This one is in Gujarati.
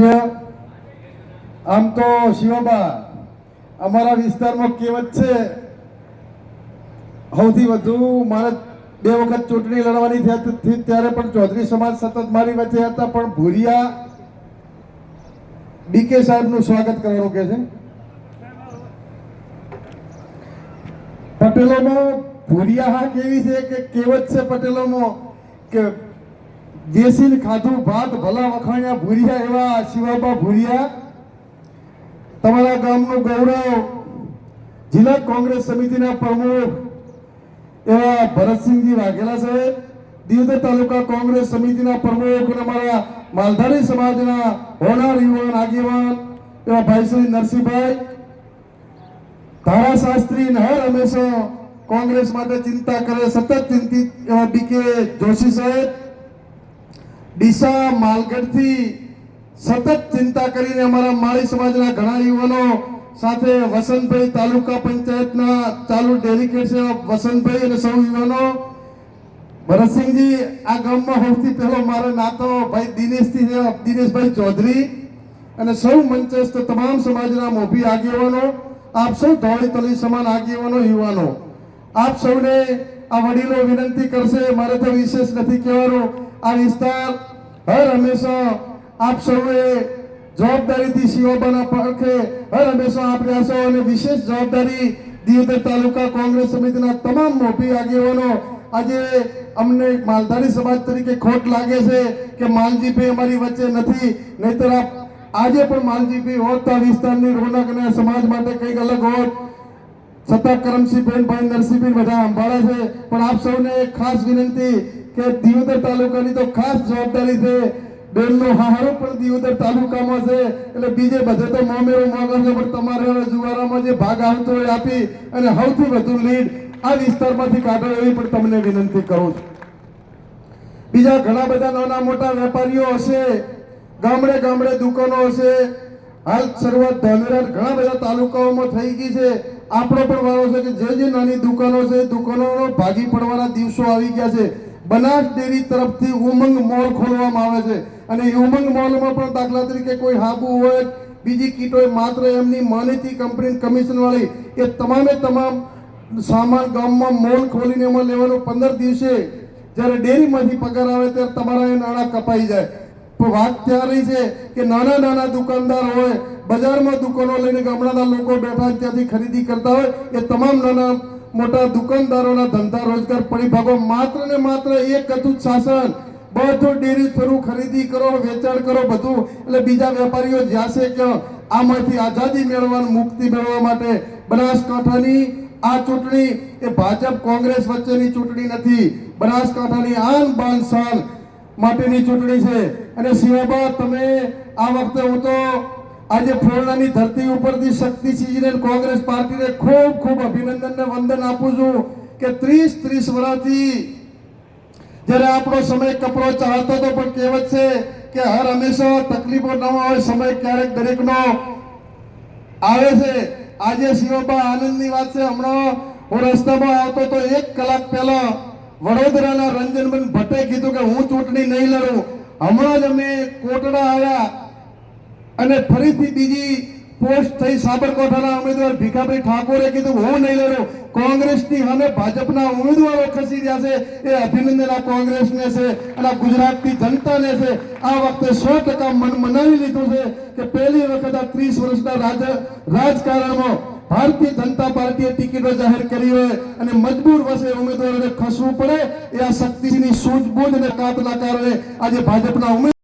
છે. આમ તો શિવબા અમારા વિસ્તારમાં કહેવત છે, સૌથી વધુ મારે બે વખત ચૂંટણી લડવાની થઈ ત્યારે પણ ચૌધરી સમાજ સતત મારી વચ્ચે હતા, પણ ભૂરિયા ડીકે સાહેબનું સ્વાગત કરવાનું કે છે. પટેલોમાં ભૂરિયા હા કેવી છે કે કહેવત છે પટેલોમાં કે દેશી ખાધું ભાત ભલા વખાણ્યા ભૂરિયા એવા શિવાબા ભૂરિયા. તમારા ગામનું ગૌરવ જિલ્લા કોંગ્રેસ સમિતિના પ્રમુખ એવા ભરતસિંહજી વાઘેલા સાહેબ, દિવદર તાલુકા કોંગ્રેસ સમિતિના પ્રમુખ અને અમારા માલધારી સમાજના હોનાર યુવાન આગેવાન એવા ભાઈ શ્રી નરસિંહભાઈ. ધારાશાસ્ત્રી હર હંમેશા કોંગ્રેસ માટે ચિંતા કરે, સતત ચિંતિત એવા બીકે જોશી સાહેબ. ડીસા, માલગઢથી સતત ચિંતા કરીને અમારા માળી સમાજના ઘણા યુવાનો સાથે વસંતભાઈ તાલુકા પંચાયતના ચાલુ ડેલિગેટ છે વસંતભાઈ અને સૌ યુવાનો. ભરતસિંહજી, આ ગામમાં સૌથી પહેલો મારો નાતો ભાઈ દિનેશથી દિનેશભાઈ ચૌધરી. અને સૌ મંચસ્થ તમામ સમાજના મોભી આગેવાનો, આપ સૌ ધોળી તલી સમાન આગેવાનો, યુવાનો. આપ સૌને આ વડીલો વિનંતી કરશે, મારે તો વિશેષ નથી કહેવાનું. આ વિસ્તાર હર હંમેશા આપ સૌએ જવાબદારીથી શિવબાના પડખે હર હંમેશા આપ રહેશો અને વિશેષ જવાબદારી દિયોદર તાલુકા કોંગ્રેસ સમિતિના તમામ મોભી આગેવાનો આજે અમને માલધારી સમાજ તરીકે ખોટ લાગે છે કે માલજીભાઈ અમારી વચ્ચે નથી, નહીતર આજે પણ માલજીભાઈ હોત તો વિસ્તારની રોનક અને સમાજ માટે કંઈક અલગ હોત. છતાં કરમસિંહબેન ભાઈ નરસિંહબેન બધા સંભાળે છે. પણ આપ સૌને એક ખાસ વિનંતી કે દિયોદર તાલુકાની તો ખાસ જવાબદારી છે. બેનનો હારો પણ દિયોદર તાલુકામાં છે. એટલે બીજે બધે તો મામેરો માગર છે પણ તમારે જુવારામાં જે ભાગ આવતો હોય આપી અને સૌથી વધુ લીડ આ વિસ્તારમાંથી કાઢો એવી પણ તમને વિનંતી કરું છું. બીજા ઘણા બધા નાના મોટા વેપારીઓ હશે, ગામડે ગામડે દુકાનો હશે. હાલ શરૂઆત ધાનેરા ઘણા બધા તાલુકાઓમાં થઈ ગઈ છે. આપણો પણ વારો છે કે જે જે નાની દુકાનો છે, દુકાનોનો ભાગી પડવાના દિવસો આવી ગયા છે. બનાસ ડેરી તરફથી ઉમંગ મોલ ખોલવામાં આવે છે. અને ઉમંગ મોલમાં પણ દાખલા તરીકે કોઈ હાબુ હોય, બીજી કીટ માત્ર એમની માનીતી કંપની કમિશનવાળી એ તમામે તમામ સામાન ગામમાં મોલ ખોલીને એમાં લેવાનું પંદર દિવસે જ્યારે ડેરીમાંથી પગાર આવે ત્યારે તમારા એ નાણાં કપાઈ જાય. પણ વાત ત્યાં છે કે નાના નાના દુકાનદાર હોય, બજારમાં દુકાનો લઈને ગામડાના લોકો બેઠા ત્યાંથી ખરીદી કરતા હોય, એ તમામ નાના મોટા દુકાનદારોના ધંધા રોજગાર પરિભાગો માત્ર ને માત્ર એક હતું શાસન. બધું ડેરી થરું ખરીદી કરો, વેચાણ કરો, બધું. એટલે બીજા વેપારીઓ જ્યાં છે કે આમાંથી આઝાદી મેળવવાની, મુક્તિ મેળવવા માટે બનાસકાંઠાની આ ચૂંટણી એ ભાજપ કોંગ્રેસ વચ્ચેની ચૂંટણી નથી. બનાસકાંઠાની આન બાન શાન માટેની ચૂંટણી છે. અને સિંહબા તમે આ વખતે હું તો આજે ફોરણાની ધરતી ઉપરથી શક્તિસિંહજીને કોંગ્રેસ પાર્ટીને ખૂબ ખૂબ અભિનંદન ને વંદન આપું છું કે ત્રીસ ત્રીસ વર્ષથી જ્યારે આપણો સમય કપરો ચાલતો હતો, પણ કહેવત છે કે હર હંમેશા તકલીફો ન હોય, સમય ક્યારેક દરેકનો આવે છે. આજે શિવબા આનંદની વાત છે. હમણાં હું રસ્તામાં આવતો તો એક કલાક પહેલા વડોદરાના રંજનબેન ભટ્ટે કીધું કે હું ચૂંટણી નહીં લડું. હમણાં જ અમે કોટડા આવ્યા. અને ફરીથી બીજી પોસ્ટ થઈ સાબરકાંઠાના ઉમેદવાર ભીખાભાઈ ઠાકોરે કીધું, હું નહીં લડ્યો કોંગ્રેસની સામે ભાજપના ઉમેદવારો ખસી રહ્યા છે. એ અભિનંદન આ કોંગ્રેસને છે અને ગુજરાતની જનતાને છે. આ વખતે સો ટકા મન મનાવી લીધું છે કે પહેલી વખત આ ત્રીસ વર્ષના રાજ રાજકારણમાં ભારતીય જનતા પાર્ટીએ ટિકિટો જાહેર કરી હોય અને મજબૂર વસે ઉમેદવારોને ખસવું પડે, એ આ શક્તિની સૂઝબૂઝ અને કાતના કારણે આજે ભાજપના ઉમેદવાર